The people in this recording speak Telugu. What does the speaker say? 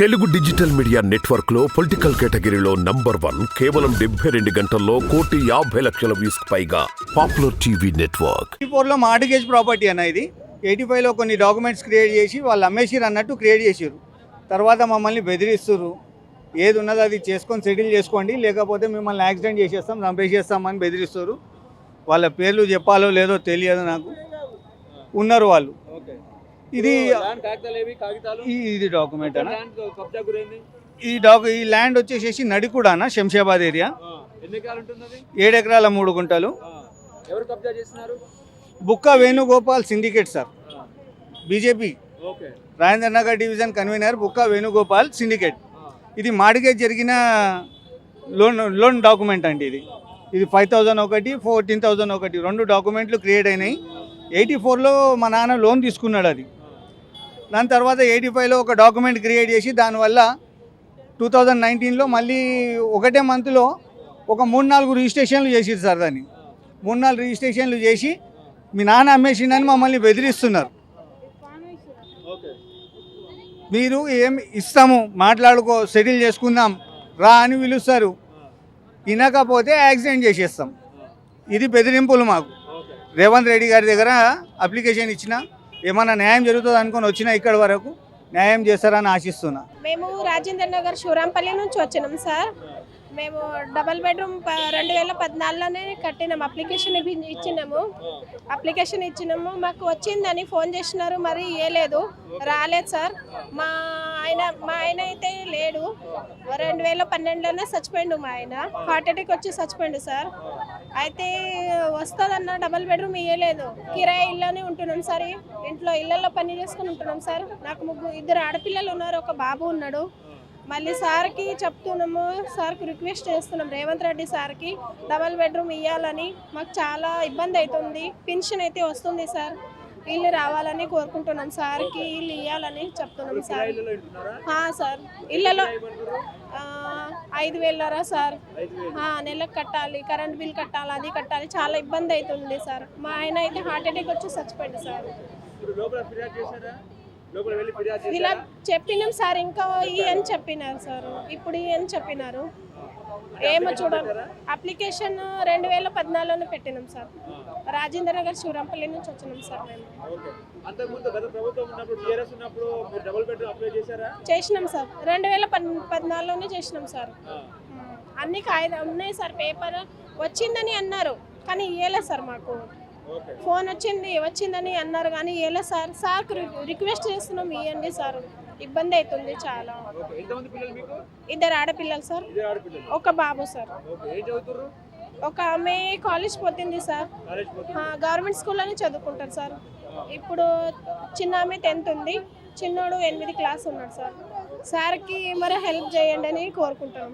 తెలుగు డిజిటల్ మీడియా నెట్వర్క్లో పొలిటికల్ కేటగిరీలో నంబర్ వన్ కేవలం డెబ్బై రెండు గంటల్లో కోటి యాభై లక్షల వ్యూస్ పైగా పాపులర్ టీవీ నెట్వర్క్. ఎయిటీ ఫోర్లో మార్టిగేజ్ ప్రాపర్టీ అన్న ఇది. ఎయిటీ ఫైవ్లో కొన్ని డాక్యుమెంట్స్ క్రియేట్ చేసి వాళ్ళు అమ్మేసిరు అన్నట్టు క్రియేట్ చేసిరు తర్వాత మమ్మల్ని బెదిరిస్తుర్రు. ఏది ఉన్నదో అది చేసుకొని సెటిల్ చేసుకోండి లేకపోతే మిమ్మల్ని యాక్సిడెంట్ చేసేస్తాం చంపేసేస్తామని బెదిరిస్తారు వాళ్ళ పేర్లు చెప్పాలో లేదో తెలియదు నాకు. ఉన్నారు వాళ్ళు. ఇది ఇది డాక్యుమెంట్ ఈ డాక్ ఈ ల్యాండ్ వచ్చేసేసి నడికూడాన? శంషాబాద్ ఏరియా. ఏడు ఎకరాల మూడు గుంటలు. Bukka Venugopal syndicate sir. BJP. Rajendra Nagar division convener Bukka Venugopal syndicate. ఇది మాడిగే జరిగిన లోన్ లోన్ డాక్యుమెంట్ అండి ఇది. ఇది ఫైవ్ థౌజండ్ ఒకటి ఫోర్టీన్ థౌజండ్ ఒకటి. రెండు డాక్యుమెంట్లు క్రియేట్ అయినాయి. ఎయిటీ ఫోర్లో మా నాన్న లోన్ తీసుకున్నాడు అది. దాని తర్వాత ఎయిటీ ఫైవ్లో ఒక డాక్యుమెంట్ క్రియేట్ చేసి దానివల్ల టూ థౌజండ్ నైన్టీన్లో మళ్ళీ ఒకటే మంత్లో ఒక మూడు నాలుగు రిజిస్ట్రేషన్లు చేసిరు సార్ దాన్ని. మూడు నాలుగు రిజిస్ట్రేషన్లు చేసి మీ నాన్న అమ్మేసిండని మమ్మల్ని బెదిరిస్తున్నారు. మీరు ఏం ఇస్తాము మాట్లాడుకో సెటిల్ చేసుకుందాం రా అని పిలుస్తారు. వినకపోతే యాక్సిడెంట్ చేసేస్తాం. ఇది బెదిరింపులు మాకు. రేవంత్ రెడ్డి గారి దగ్గర అప్లికేషన్ ఇచ్చిన ఏమన్నా న్యాయం జరుగుతుంది అనుకొని వచ్చినా ఇక్కడ వరకు న్యాయం చేస్తారని ఆశిస్తున్నా. మేము రాజేంద్ర నగర్ శివరాంపల్లి నుంచి వచ్చినాం సార్. మేము డబల్ బెడ్రూమ్ ప- రెండు వేల పద్నాలుగులోనే కట్టినాం. అప్లికేషన్ ఇవి- ఇచ్చినాము. అప్లికేషన్ ఇచ్చినాము. మాకు వచ్చిందని ఫోన్ చేసినారు మరి ఇవ్వలేదు రాలేదు సార్. మా ఆయన మా ఆయన అయితే లేడు. రెండు వేల పన్నెండులోనే చచ్చిపోయిండు మా ఆయన. హార్ట్ అటాక్ వచ్చి చచ్చిపోయిండు సార్. అయితే వస్తుందన్న డబల్ బెడ్రూమ్ ఇవ్వలేదు కిరాయి ఇళ్ళనే ఉంటున్నాం సార్. ఇంట్లో ఇళ్ళల్లో పని చేసుకుని ఉంటున్నాం సార్. నాకు ముగ్గురు ఇద్దరు ఆడపిల్లలు ఉన్నారు ఒక బాబు ఉన్నాడు. మళ్ళీ సార్కి చెప్తున్నాము సార్కి రిక్వెస్ట్ చేస్తున్నాం రేవంత్ రెడ్డి సార్కి డబల్ బెడ్రూమ్ ఇవ్వాలని మాకు చాలా ఇబ్బంది అవుతుంది పెన్షన్ అయితే వస్తుంది సార్. ఇల్లు రావాలని కోరుకుంటున్నాం సార్కి ఇల్లు ఇవ్వాలని చెప్తున్నాం సార్. సార్. ఇళ్ళలో ఐదు వేలరా సార్. నెలకు కట్టాలి కరెంట్ బిల్ కట్టాలి అది కట్టాలి చాలా ఇబ్బంది అవుతుంది సార్. మా ఆయన అయితే హార్ట్ అటాక్ వచ్చి చచ్చిపోయింది సార్. వెళ్ళి ఇలా చెప్పినాం సార్ ఇంకా ఈ అని చెప్పినారు సార్. ఇప్పుడు ఈ అని చెప్పినారు. ఏమో చూడాలి. అప్లికేషన్ రెండు వేల పద్నాలుగులో పెట్టినాం సార్. రాజేంద్ర నగర్ శివరాంపల్లి నుంచి వచ్చినాం సార్ మేము. చేసినాం సార్. రెండు వేల పద్ పద్నాలుగులోనే చేసినాం సార్. అన్ని కాగితం ఉన్నాయి సార్. పేపర్ వచ్చిందని అన్నారు కానీ ఇవ్వలేదు సార్ మాకు. ఫోన్ వచ్చింది వచ్చిందని అన్నారు కానీ ఇవ్వలేదు సార్? సార్కి రి- రిక్వెస్ట్ చేస్తున్నాం ఇవ్వండి సార్. ఇబ్బంది అవుతుంది చాలా. ఇద్దరు ఆడపిల్లలు సార్. ఒక బాబు సార్. ఒక ఆమె కాలేజ్ పోతుంది సార్. గవర్నమెంట్ స్కూల్లోనే చదువుకుంటారు సార్. ఇప్పుడు చిన్న ఆమె టెన్త్ ఉంది. చిన్నోడు ఎనిమిది క్లాస్ ఉన్నాడు సార్. సార్కి మరి హెల్ప్ చేయండి అని కోరుకుంటాను